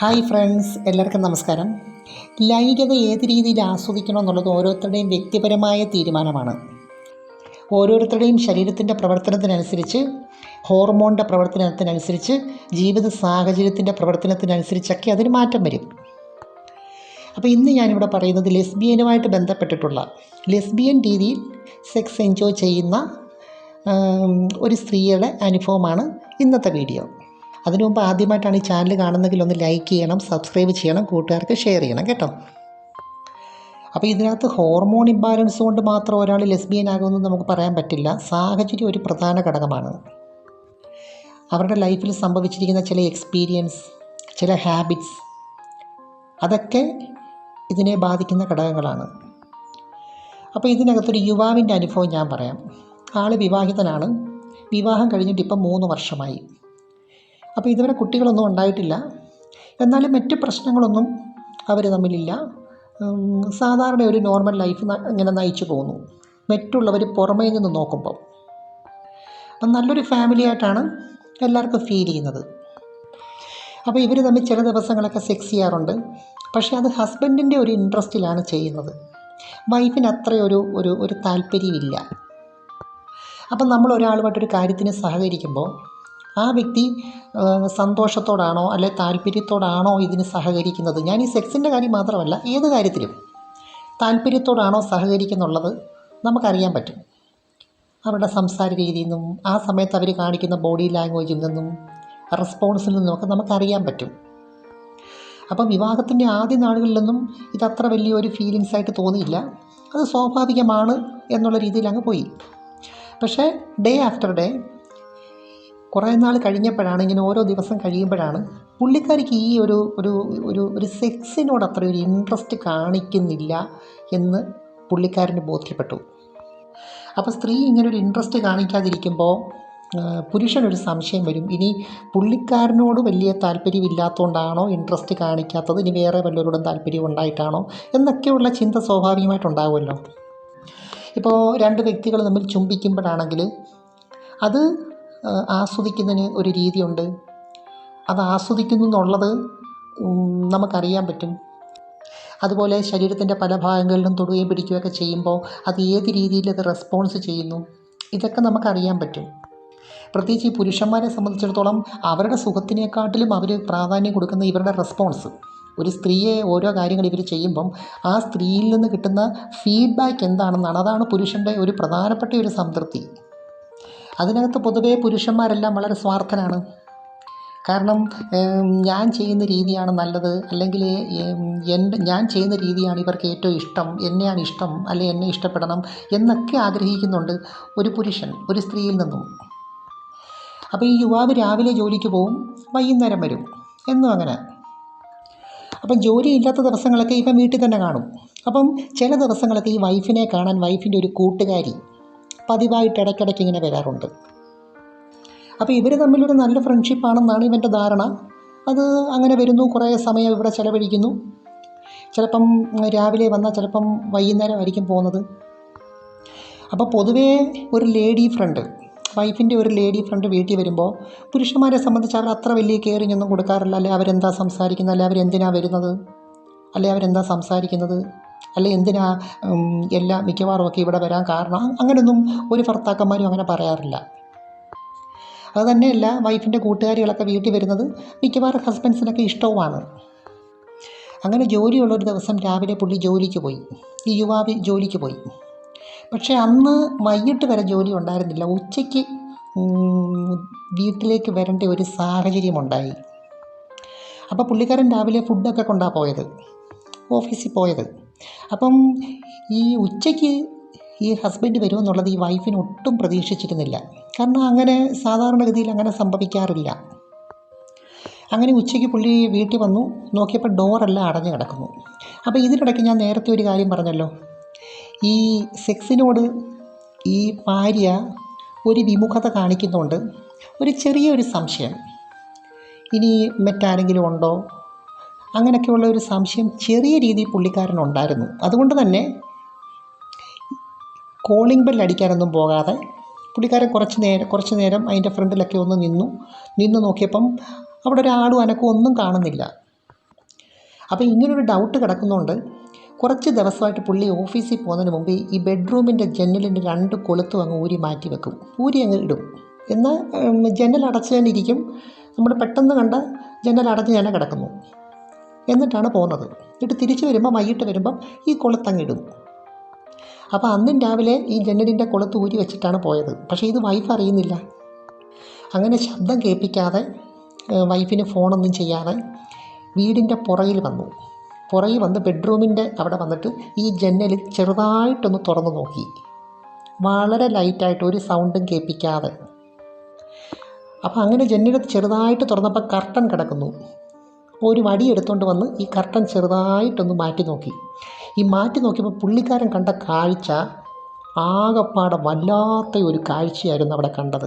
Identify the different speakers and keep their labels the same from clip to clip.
Speaker 1: Hi friends എല്ലാവർക്കും നമസ്കാരം. ലൈംഗികത ഏത് രീതിയിൽ ആസ്വദിക്കണം എന്നുള്ളത് ഓരോരുത്തരുടെയും വ്യക്തിപരമായ തീരുമാനമാണ്. ഓരോരുത്തരുടെയും ശരീരത്തിന്റെ പ്രവർത്തനത്തിനനുസരിച്ച് ഹോർമോണിന്റെ പ്രവർത്തനത്തിനനുസരിച്ച് ജീവിത സാഹചര്യത്തിന്റെ പ്രവർത്തനത്തിനനുസരിച്ചൊക്കെ അതിന് മാറ്റം വരും. അപ്പോൾ ഇന്ന് ഞാനിവിടെ പറയുന്നത് ലെസ്ബിയനുമായിട്ട് ബന്ധപ്പെട്ടിട്ടുള്ള ലെസ്ബിയൻ രീതിയിൽ സെക്സ് എൻജോയ് ചെയ്യുന്ന ഒരു സ്ത്രീയുടെ അനുഭവമാണ് ഇന്നത്തെ വീഡിയോ. അതിനു മുമ്പ് ആദ്യമായിട്ടാണ് ഈ ചാനൽ കാണുന്നതെങ്കിൽ ഒന്ന് ലൈക്ക് ചെയ്യണം സബ്സ്ക്രൈബ് ചെയ്യണം കൂട്ടുകാർക്ക് ഷെയർ ചെയ്യണം കേട്ടോ. അപ്പോൾ ഇതിനകത്ത് ഹോർമോൺ ഇംബാലൻസ് കൊണ്ട് മാത്രം ഒരാൾ ലെസ്ബിയൻ ആകുമെന്ന് നമുക്ക് പറയാൻ പറ്റില്ല. സാഹചര്യം ഒരു പ്രധാന ഘടകമാണ്. അവരുടെ ലൈഫിൽ സംഭവിച്ചിരിക്കുന്ന ചില എക്സ്പീരിയൻസ് ചില ഹാബിറ്റ്സ് അതൊക്കെ ഇതിനെ ബാധിക്കുന്ന ഘടകങ്ങളാണ്. അപ്പോൾ ഇതിനകത്തൊരു യുവാവിന്റെ അനുഭവം ഞാൻ പറയാം. ആൾ വിവാഹിതനാണ്. വിവാഹം കഴിഞ്ഞിട്ട് ഇപ്പം മൂന്ന് വർഷമായി. അപ്പോൾ ഇതുവരെ കുട്ടികളൊന്നും ഉണ്ടായിട്ടില്ല. എന്നാലും മറ്റ് പ്രശ്നങ്ങളൊന്നും അവർ തമ്മിലില്ല. സാധാരണ ഒരു നോർമൽ ലൈഫ് ഇങ്ങനെ നയിച്ചു പോകുന്നു. മറ്റുള്ളവർ പുറമേ നിന്ന് നോക്കുമ്പോൾ അപ്പം നല്ലൊരു ഫാമിലി ആയിട്ടാണ് എല്ലാവർക്കും ഫീൽ ചെയ്യുന്നത്. അപ്പോൾ ഇവർ തമ്മിൽ ചില ദിവസങ്ങളൊക്കെ സെക്സ് ചെയ്യാറുണ്ട്. പക്ഷേ അത് ഹസ്ബൻഡിന്റെ ഒരു ഇൻട്രസ്റ്റിലാണ് ചെയ്യുന്നത്. വൈഫിന് അത്ര ഒരു ഒരു ഒരു താല്പര്യമില്ല. അപ്പം നമ്മൾ ഒരാളുമായിട്ടൊരു കാര്യത്തിന് സഹകരിക്കുമ്പോൾ ആ വ്യക്തി സന്തോഷത്തോടാണോ അല്ലെ താല്പര്യത്തോടാണോ ഇതിന് സഹകരിക്കുന്നത്? ഞാൻ ഈ സെക്സിന്റെ കാര്യം മാത്രമല്ല ഏത് കാര്യത്തിലും താല്പര്യത്തോടാണോ സഹകരിക്കുന്നുള്ളത് നമുക്കറിയാൻ പറ്റും. അവരുടെ സംസാര രീതിയിൽ നിന്നും ആ സമയത്ത് അവർ കാണിക്കുന്ന ബോഡി ലാംഗ്വേജിൽ നിന്നും റെസ്പോൺസിൽ നിന്നുമൊക്കെ നമുക്കറിയാൻ പറ്റും. അപ്പം വിവാഹത്തിന്റെ ആദ്യ നാളുകളിലൊന്നും ഇതത്ര വലിയൊരു ഫീലിങ്സായിട്ട് തോന്നിയില്ല. അത് സ്വാഭാവികമാണ് എന്നുള്ള രീതിയിൽ അങ്ങ് പോയി. പക്ഷേ ഡേ ആഫ്റ്റർ ഡേ കുറേ നാൾ കഴിഞ്ഞപ്പോഴാണ് ഇങ്ങനെ ഓരോ ദിവസം കഴിയുമ്പോഴാണ് പുള്ളിക്കാരിക്ക് ഈ ഒരു ഒരു ഒരു ഒരു സെക്സിനോട് അത്ര ഒരു ഇൻട്രസ്റ്റ് കാണിക്കുന്നില്ല എന്ന് പുള്ളിക്കാരന് ബോധ്യപ്പെട്ടു. അപ്പോൾ സ്ത്രീ ഇങ്ങനെ ഒരു ഇൻട്രസ്റ്റ് കാണിക്കാതിരിക്കുമ്പോൾ പുരുഷനൊരു സംശയം വരും. ഇനി പുള്ളിക്കാരനോട് വലിയ താല്പര്യമില്ലാത്തതുകൊണ്ടാണോ ഇൻട്രസ്റ്റ് കാണിക്കാത്തത്? ഇനി വേറെ വല്ലവരോടും താല്പര്യം ഉണ്ടായിട്ടാണോ എന്നൊക്കെയുള്ള ചിന്ത സ്വാഭാവികമായിട്ടുണ്ടാവുമല്ലോ. ഇപ്പോൾ രണ്ട് വ്യക്തികൾ തമ്മിൽ ചുംബിക്കുമ്പോഴാണെങ്കിൽ അത് ആസ്വദിക്കുന്നതിന് ഒരു രീതിയുണ്ട്. അത് ആസ്വദിക്കുന്നു എന്നുള്ളത് നമുക്കറിയാൻ പറ്റും. അതുപോലെ ശരീരത്തിന്റെ പല ഭാഗങ്ങളിലും തൊടുകയും പിടിക്കുകയൊക്കെ ചെയ്യുമ്പോൾ അത് ഏത് രീതിയിൽ അത് റെസ്പോൺസ് ചെയ്യുന്നു ഇതൊക്കെ നമുക്കറിയാൻ പറ്റും. പ്രത്യേകിച്ച് ഈ പുരുഷന്മാരെ സംബന്ധിച്ചിടത്തോളം അവരുടെ സുഖത്തിനെക്കാട്ടിലും അവർ പ്രാധാന്യം കൊടുക്കുന്ന ഇവരുടെ റെസ്പോൺസ്. ഒരു സ്ത്രീയെ ഓരോ കാര്യങ്ങൾ ഇവർ ചെയ്യുമ്പം ആ സ്ത്രീയിൽ നിന്ന് കിട്ടുന്ന ഫീഡ്ബാക്ക് എന്താണെന്നാണ്. അതാണ് പുരുഷന്റെ ഒരു പ്രധാനപ്പെട്ട ഒരു സംതൃപ്തി. അതിനകത്ത് പൊതുവേ പുരുഷന്മാരെല്ലാം വളരെ സ്വാർത്ഥനാണ് കാരണം ഞാൻ ചെയ്യുന്ന രീതിയാണ് നല്ലത്. അല്ലെങ്കിൽ എന്റെ ഞാൻ ചെയ്യുന്ന രീതിയാണ് ഇവർക്ക് ഏറ്റവും ഇഷ്ടം. എന്നെയാണ് ഇഷ്ടം. അല്ലെ എന്നെ ഇഷ്ടപ്പെടണം എന്നൊക്കെ ആഗ്രഹിക്കുന്നുണ്ട് ഒരു പുരുഷൻ ഒരു സ്ത്രീയിൽ നിന്നും. അപ്പോൾ ഈ യുവാവ് രാവിലെ ജോലിക്ക് പോവും വൈകുന്നേരം വരും. എന്നും അങ്ങനെ. അപ്പം ജോലി ഇല്ലാത്ത ദിവസങ്ങളൊക്കെ ഇപ്പം വീട്ടിൽ തന്നെ കാണും. അപ്പം ചില ദിവസങ്ങളൊക്കെ ഈ വൈഫിനെ കാണാൻ വൈഫിന്റെ ഒരു കൂട്ടുകാരി പതിവായിട്ട് ഇടയ്ക്കിടയ്ക്ക് ഇങ്ങനെ വരാറുണ്ട്. അപ്പോൾ ഇവർ തമ്മിലൊരു നല്ല ഫ്രണ്ട്ഷിപ്പാണെന്നാണ് ഇവന്റെ ധാരണ. അത് അങ്ങനെ വരുന്നു കുറേ സമയം ഇവിടെ ചിലവഴിക്കുന്നു. ചിലപ്പം രാവിലെ വന്നാൽ ചിലപ്പം വൈകുന്നേരം ആയിരിക്കും പോകുന്നത്. അപ്പോൾ പൊതുവേ ഒരു ലേഡി ഫ്രണ്ട് വൈഫിന്റെ ഒരു ലേഡി ഫ്രണ്ട് വീട്ടിൽ വരുമ്പോൾ പുരുഷന്മാരെ സംബന്ധിച്ച് അവർ അത്ര വലിയ കെയറിങ് ഒന്നും കൊടുക്കാറില്ല. അല്ലെ അവരെന്താ സംസാരിക്കുന്നത്? അല്ലെ അവരെന്തിനാണ് വരുന്നത്? അല്ലെ അവരെന്താ സംസാരിക്കുന്നത്? അല്ലെ എന്തിനാ എല്ലാ മിക്കവാറും ഒക്കെ ഇവിടെ വരാൻ കാരണം? അങ്ങനെയൊന്നും ഒരു ഭർത്താക്കന്മാരും അങ്ങനെ പറയാറില്ല. അത് തന്നെയല്ല വൈഫിന്റെ കൂട്ടുകാരികളൊക്കെ വീട്ടിൽ വരുന്നത് മിക്കവാറും ഹസ്ബൻഡ്സിനൊക്കെ ഇഷ്ടവുമാണ്. അങ്ങനെ ജോലിയുള്ളൊരു ദിവസം രാവിലെ പുള്ളി ജോലിക്ക് പോയി. ഈ യുവാവ് ജോലിക്ക് പോയി. പക്ഷേ അന്ന് വൈകിട്ട് വരെ ജോലി ഉണ്ടായിരുന്നില്ല. ഉച്ചയ്ക്ക് വീട്ടിലേക്ക് വരേണ്ട ഒരു സാഹചര്യമുണ്ടായി അപ്പോൾ പുള്ളിക്കാരൻ രാവിലെ ഫുഡൊക്കെ കൊണ്ടാണ് പോയത്. ഓഫീസിൽ പോയത്. അപ്പം ഈ ഉച്ചയ്ക്ക് ഈ ഹസ്ബൻഡ് വരുമെന്നുള്ളത് ഈ വൈഫിന് ഒട്ടും പ്രതീക്ഷിച്ചിരുന്നില്ല. കാരണം അങ്ങനെ സാധാരണഗതിയിൽ അങ്ങനെ സംഭവിക്കാറില്ല. അങ്ങനെ ഉച്ചയ്ക്ക് പുള്ളി വീട്ടിൽ വന്നു. നോക്കിയപ്പോൾ ഡോറെല്ലാം അടഞ്ഞു കിടക്കുന്നു. അപ്പോൾ ഇതിനിടയ്ക്ക് ഞാൻ നേരത്തെ ഒരു കാര്യം പറഞ്ഞല്ലോ. ഈ സെക്സിനോട് ഈ ഭാര്യ ഒരു വിമുഖത കാണിക്കുന്നുണ്ട്. ഒരു ചെറിയൊരു സംശയം. ഇനി മറ്റാരെങ്കിലും ഉണ്ടോ? അങ്ങനെയൊക്കെയുള്ള ഒരു സംശയം ചെറിയ രീതിയിൽ പുള്ളിക്കാരനുണ്ടായിരുന്നു. അതുകൊണ്ട് തന്നെ കോളിംഗ് ബെൽ അടിക്കാനൊന്നും പോകാതെ പുള്ളിക്കാരൻ കുറച്ച് നേരം കുറച്ച് നേരം അതിന്റെ ഫ്രണ്ടിലൊക്കെ ഒന്ന് നിന്നു. നിന്ന് നോക്കിയപ്പം അവിടെ ഒരാളും അനക്കും ഒന്നും കാണുന്നില്ല. അപ്പോൾ ഇങ്ങനൊരു ഡൗട്ട് കിടക്കുന്നതുകൊണ്ട് കുറച്ച് ദിവസമായിട്ട് പുള്ളി ഓഫീസിൽ പോകുന്നതിന് മുമ്പ് ഈ ബെഡ്റൂമിന്റെ ജനലിന്റെ രണ്ട് കൊളുത്തും അങ്ങ് ഊരി മാറ്റി വെക്കും. ഊരി അങ്ങ് ഇടും. എന്നാൽ ജനൽ അടച്ചു തന്നെ ഇരിക്കും. നമ്മൾ പെട്ടെന്ന് കണ്ട ജനൽ അടഞ്ഞ് തന്നെ കിടക്കുന്നു. എന്നിട്ടാണ് പോകുന്നത്. എന്നിട്ട് തിരിച്ചു വരുമ്പോൾ വൈകിട്ട് വരുമ്പം ഈ കൊളുത്തങ്ങിടും അപ്പോൾ അന്നും രാവിലെ ഈ ജനലിന്റെ കൊളുത്ത് ഊരി വെച്ചിട്ടാണ് പോയത്. പക്ഷേ ഇത് വൈഫ് അറിയുന്നില്ല. അങ്ങനെ ശബ്ദം കേൾപ്പിക്കാതെ വൈഫിന് ഫോണൊന്നും ചെയ്യാതെ വീടിന്റെ പുറകിൽ വന്നു. പുറകിൽ വന്ന് ബെഡ്റൂമിന്റെ അവിടെ വന്നിട്ട് ഈ ജനൽ ചെറുതായിട്ടൊന്ന് തുറന്നു നോക്കി. വളരെ ലൈറ്റായിട്ട് ഒരു സൗണ്ടും കേൾപ്പിക്കാതെ. അപ്പോൾ അങ്ങനെ ജനൽ ചെറുതായിട്ട് തുറന്നപ്പോൾ കർട്ടൻ കിടക്കുന്നു. ഒരു വടി എടുത്തുകൊണ്ട് വന്ന് ഈ കർട്ടൻ ചെറുതായിട്ടൊന്ന് മാറ്റി നോക്കി. ഈ മാറ്റി നോക്കിയപ്പോൾ പുള്ളിക്കാരൻ കണ്ട കാഴ്ച ആകപ്പാടെ വല്ലാത്ത ഒരു കാഴ്ചയായിരുന്നു അവിടെ കണ്ടത്.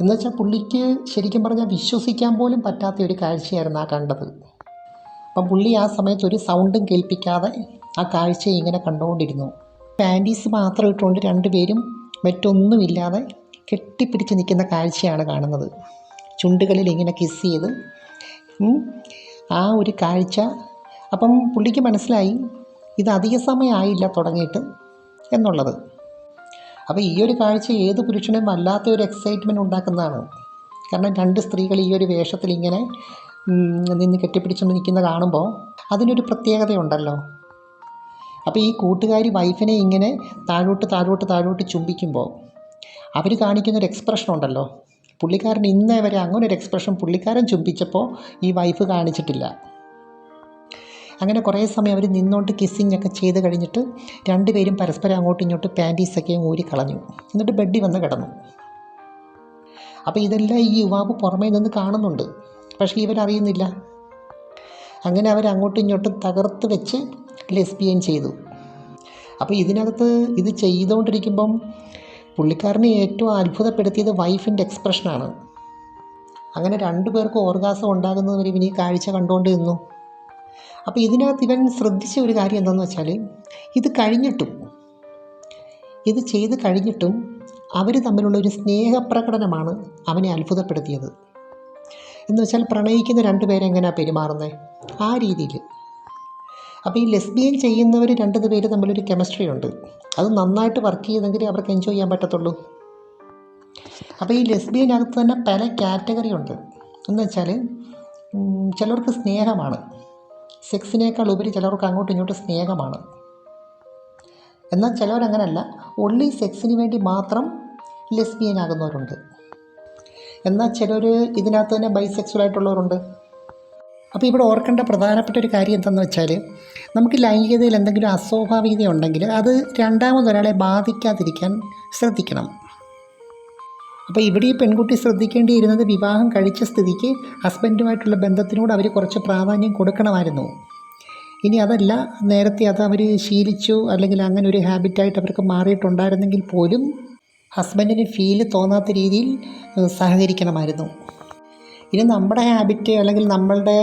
Speaker 1: എന്നുവെച്ചാൽ പുള്ളിക്ക് ശരിക്കും പറഞ്ഞാൽ വിശ്വസിക്കാൻ പോലും പറ്റാത്ത ഒരു കാഴ്ചയായിരുന്നു ആ കണ്ടത്. അപ്പം പുള്ളി ആ സമയത്ത് ഒരു സൗണ്ടും കേൾപ്പിക്കാതെ ആ കാഴ്ചയെ ഇങ്ങനെ കണ്ടുകൊണ്ടിരുന്നു പാന്റീസ് മാത്രം ഇട്ടുകൊണ്ട് രണ്ടുപേരും മറ്റൊന്നുമില്ലാതെ കെട്ടിപ്പിടിച്ച് നിൽക്കുന്ന കാഴ്ചയാണ് കാണുന്നത്. ചുണ്ടുകളിൽ ഇങ്ങനെ കിസ് ചെയ്ത് ആ ഒരു കാഴ്ച. അപ്പം പുള്ളിക്ക് മനസ്സിലായി ഇത് അധിക സമയമായില്ല തുടങ്ങിയിട്ട് എന്നുള്ളത്. അപ്പോൾ ഈ ഒരു കാഴ്ച ഏത് പുരുഷനും വല്ലാത്ത ഒരു എക്സൈറ്റ്മെന്റ് ഉണ്ടാക്കുന്നതാണ്. കാരണം രണ്ട് സ്ത്രീകൾ ഈ ഒരു വേഷത്തിൽ ഇങ്ങനെ നിന്ന് കെട്ടിപ്പിടിച്ചു നിൽക്കുന്ന കാണുമ്പോൾ അതിനൊരു പ്രത്യേകതയുണ്ടല്ലോ. അപ്പോൾ ഈ കൂട്ടുകാരി വൈഫിനെ ഇങ്ങനെ താഴോട്ട് താഴോട്ട് താഴോട്ട് ചുംബിക്കുമ്പോൾ അവർ കാണിക്കുന്നൊരു എക്സ്പ്രഷൻ ഉണ്ടല്ലോ. പുള്ളിക്കാരൻ ഇന്നേ വരെ അങ്ങനെ ഒരു എക്സ്പ്രഷൻ പുള്ളിക്കാരൻ ചുംബിച്ചപ്പോൾ ഈ വൈഫ് കാണിച്ചിട്ടില്ല. അങ്ങനെ കുറേ സമയം അവർ നിന്നോണ്ട് കിസ്സിങ് ഒക്കെ ചെയ്ത് കഴിഞ്ഞിട്ട് രണ്ടുപേരും പരസ്പരം അങ്ങോട്ടും ഇങ്ങോട്ട് പാന്റീസൊക്കെ ഊരി കളഞ്ഞു. എന്നിട്ട് ബെഡിൽ വന്ന് കിടന്നു. അപ്പോൾ ഇതെല്ലാം ഈ യുവാവ് പുറമേ നിന്ന് കാണുന്നുണ്ട്. പക്ഷേ ഇവൻ അറിയുന്നില്ല അങ്ങനെ അവർ അങ്ങോട്ടും ഇങ്ങോട്ടും തകർത്ത് വെച്ച് ലെസ്ബിയൻ ചെയ്തു. അപ്പോൾ ഇതിനകത്ത് ഇത് ചെയ്തുകൊണ്ടിരിക്കുമ്പം പുള്ളിക്കാരനെ ഏറ്റവും അത്ഭുതപ്പെടുത്തിയത് വൈഫിന്റെ എക്സ്പ്രഷനാണ് അങ്ങനെ രണ്ടു പേർക്കും ഓർഗാസം ഉണ്ടാകുന്നത് വരെ ഇവൻ ഈ കാഴ്ച കണ്ടുകൊണ്ട് നിന്നു. അപ്പോൾ ഇതിനകത്ത് ഇവൻ ശ്രദ്ധിച്ച ഒരു കാര്യം എന്താണെന്ന് വെച്ചാൽ ഇത് കഴിഞ്ഞിട്ടും ഇത് ചെയ്ത് കഴിഞ്ഞിട്ടും അവർ തമ്മിലുള്ള ഒരു സ്നേഹപ്രകടനമാണ് അവനെ അത്ഭുതപ്പെടുത്തിയത്. എന്ന് വെച്ചാൽ പ്രണയിക്കുന്ന രണ്ട് പേരെങ്ങനെയാണ് പെരുമാറുന്നത് ആ രീതിയിൽ. അപ്പോൾ ഈ ലെസ്ബിയൻ ചെയ്യുന്നവർ രണ്ട് പേര് തമ്മിലൊരു കെമിസ്ട്രി ഉണ്ട്. അത് നന്നായിട്ട് വർക്ക് ചെയ്യുന്നെങ്കിൽ അവർക്ക് എൻജോയ് ചെയ്യാൻ പറ്റത്തുള്ളൂ. അപ്പോൾ ഈ ലെസ്ബിയനകത്ത് തന്നെ പല കാറ്റഗറി ഉണ്ട്. എന്ന് വെച്ചാൽ ചിലർക്ക് സ്നേഹമാണ്. സെക്സിനേക്കാൾ ഉപരി ചിലർക്ക് അങ്ങോട്ടും ഇങ്ങോട്ടും സ്നേഹമാണ്. എന്നാൽ ചിലവരങ്ങനല്ല ഒള്ളി സെക്സിന് വേണ്ടി മാത്രം ലെസ്ബിയൻ ആകുന്നവരുണ്ട് എന്നാൽ ചിലർ ഇതിനകത്ത് തന്നെ ബൈസെക്സ്വൽ ആയിട്ടുള്ളവരുണ്ട്. അപ്പോൾ ഇവിടെ ഓർക്കേണ്ട പ്രധാനപ്പെട്ട ഒരു കാര്യം എന്താണെന്ന് വെച്ചാൽ നമുക്ക് ലൈംഗികതയിൽ എന്തെങ്കിലും അസ്വാഭാവികത ഉണ്ടെങ്കിൽ അത് രണ്ടാമതൊരാളെ ബാധിക്കാതിരിക്കാൻ ശ്രദ്ധിക്കണം. അപ്പോൾ ഇവിടെ ഈ പെൺകുട്ടി ശ്രദ്ധിക്കേണ്ടിയിരുന്നത് വിവാഹം കഴിച്ച സ്ഥിതിക്ക് ഹസ്ബൻഡുമായിട്ടുള്ള ബന്ധത്തിനോട് അവർ കുറച്ച് പ്രാധാന്യം കൊടുക്കണമായിരുന്നു. ഇനി അതല്ല നേരത്തെ അത് അവർ ശീലിച്ചു അല്ലെങ്കിൽ അങ്ങനെ ഒരു ഹാബിറ്റായിട്ട് അവർക്ക് മാറിയിട്ടുണ്ടായിരുന്നെങ്കിൽ പോലും ഹസ്ബൻഡിന് ഫീൽ തോന്നാത്ത രീതിയിൽ സഹകരിക്കണമായിരുന്നു. ഇനി നമ്മുടെ ഹാബിറ്റ് അല്ലെങ്കിൽ നമ്മളുടെ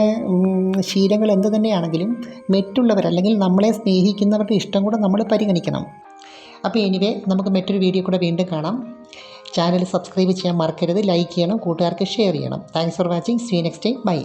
Speaker 1: ശീലങ്ങൾ എന്ത് തന്നെയാണെങ്കിലും മറ്റുള്ളവർ അല്ലെങ്കിൽ നമ്മളെ സ്നേഹിക്കുന്നവരുടെ ഇഷ്ടം കൂടെ നമ്മൾ പരിഗണിക്കണം. അപ്പോൾ എനിവേ നമുക്ക് മറ്റൊരു വീഡിയോ കൂടെ വീണ്ടും കാണാം. ചാനൽ സബ്സ്ക്രൈബ് ചെയ്യാൻ മറക്കരുത് ലൈക്ക് ചെയ്യണം കൂട്ടുകാർക്ക് ഷെയർ ചെയ്യണം. Thanks for watching. See next time bye